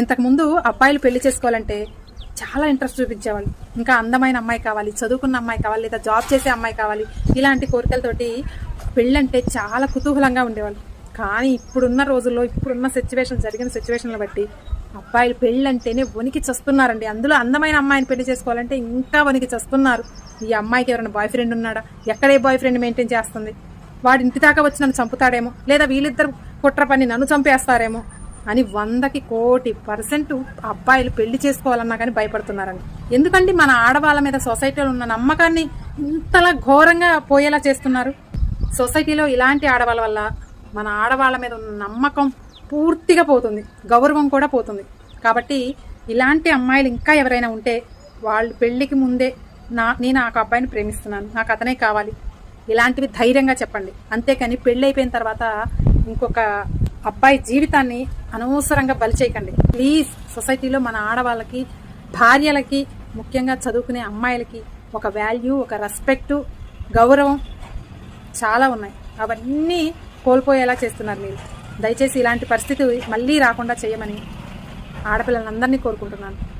ఇంతకుముందు అబ్బాయిలు పెళ్ళి చేసుకోవాలంటే చాలా ఇంట్రెస్ట్ చూపించేవాళ్ళు. ఇంకా అందమైన అమ్మాయి కావాలి చదువుకున్న అమ్మాయి కావాలి లేదా జాబ్ చేసే అమ్మాయి కావాలి ఇలాంటి కోరికలతోటి పెళ్ళంటే చాలా కుతూహలంగా ఉండేవాళ్ళు. కానీ ఇప్పుడున్న రోజుల్లో ఇప్పుడున్న సిచ్యువేషన్ జరిగిన సిచ్యువేషన్లు బట్టి అబ్బాయిలు పెళ్ళంటేనే వణికి చస్తున్నారండి. అందులో అందమైన అమ్మాయిని పెళ్ళి చేసుకోవాలంటే ఇంకా వణికి చస్తున్నారు. ఈ అమ్మాయికి ఎవరైనా బాయ్ ఫ్రెండ్ ఉన్నాడా? ఎక్కడే బాయ్ ఫ్రెండ్ మెయింటైన్ చేస్తుంది? వాడి ఇంటి దాకా వచ్చి నన్ను చంపుతాడేమో? లేదా వీళ్ళిద్దరు కుట్ర పని నన్ను చంపేస్తారేమో? అని వందకి కోటి పర్సెంట్ అబ్బాయిలు పెళ్ళి చేసుకోవాలన్నా కానీ భయపడుతున్నారండి. ఎందుకంటే మన ఆడవాళ్ళ మీద సొసైటీలో ఉన్న నమ్మకాన్ని ఇంతలా ఘోరంగా పోయేలా చేస్తున్నారు? సొసైటీలో ఇలాంటి ఆడవాళ్ళ వల్ల మన ఆడవాళ్ళ మీద ఉన్న నమ్మకం పూర్తిగా పోతుంది. గౌరవం కూడా పోతుంది. కాబట్టి ఇలాంటి అమ్మాయిలు ఇంకా ఎవరైనా ఉంటే వాళ్ళు పెళ్ళికి ముందే నా నేను ఆ అబ్బాయిని ప్రేమిస్తున్నాను. నాకు అతనే కావాలి. ఇలాంటివి ధైర్యంగా చెప్పండి. అంతేకాని పెళ్ళి అయిపోయిన తర్వాత ఇంకొక అబ్బాయి జీవితాన్ని అనవసరంగా బలి చేయకండి. ప్లీజ్ సొసైటీలో మన ఆడవాళ్ళకి భార్యలకి ముఖ్యంగా చదువుకునే అమ్మాయిలకి ఒక వాల్యూ ఒక రెస్పెక్టు గౌరవం చాలా ఉన్నాయి. అవన్నీ కోల్పోయేలా చేస్తున్నారు మీరు. దయచేసి ఇలాంటి పరిస్థితి మళ్ళీ రాకుండా చేయమని ఆడపిల్లలందరినీ కోరుకుంటున్నాను.